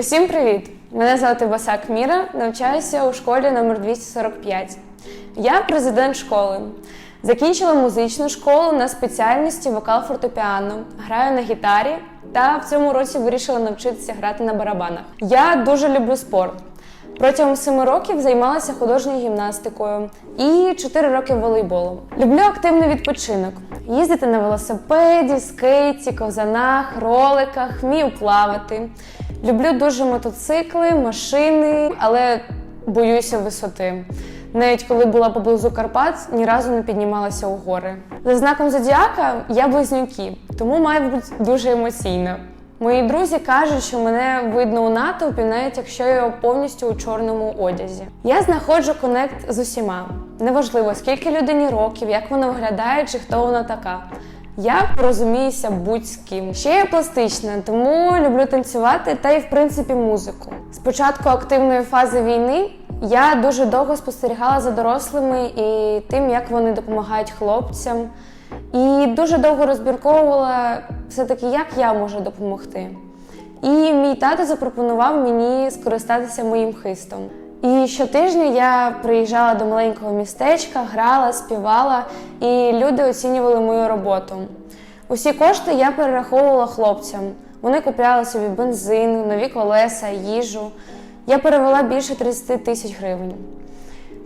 Усім привіт! Мене звати Басак Міра, навчаюся у школі номер 245. Я президент школи. Закінчила музичну школу на спеціальності вокал фортепіано, граю на гітарі та в цьому році вирішила навчитися грати на барабанах. Я дуже люблю спорт. Протягом семи років займалася художньою гімнастикою і 4 роки волейболом. Люблю активний відпочинок, їздити на велосипеді, скейті, ковзанах, роликах, вмію плавати. Люблю дуже мотоцикли, машини, але боюся висоти. Навіть коли була поблизу Карпат, ні разу не піднімалася у гори. За знаком зодіака я близнюки, тому маю бути дуже емоційна. Мої друзі кажуть, що мене видно у натовпі, навіть якщо я повністю у чорному одязі. Я знаходжу конект з усіма. Неважливо, скільки людині років, як вона виглядає чи хто вона така. Я порозуміюся будь з ким. Ще я пластична, тому люблю танцювати та й в принципі музику. З початку активної фази війни я дуже довго спостерігала за дорослими і тим, як вони допомагають хлопцям. І дуже довго розбірковувала все-таки, як я можу допомогти. І мій тато запропонував мені скористатися моїм хистом. І щотижня я приїжджала до маленького містечка, грала, співала, і люди оцінювали мою роботу. Усі кошти я перераховувала хлопцям. Вони купляли собі бензин, нові колеса, їжу. Я перевела більше 30 тисяч гривень.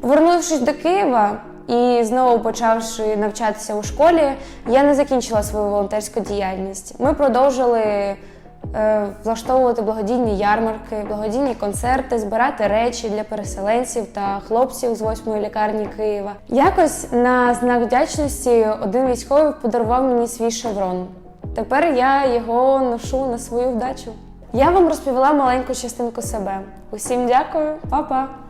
Повернувшись до Києва і знову почавши навчатися у школі, я не закінчила свою волонтерську діяльність. Ми продовжили влаштовувати благодійні ярмарки, благодійні концерти, збирати речі для переселенців та хлопців з восьмої лікарні Києва. Якось на знак вдячності один військовий подарував мені свій шеврон. Тепер я його ношу на свою вдачу. Я вам розповіла маленьку частинку себе. Усім дякую, па-па!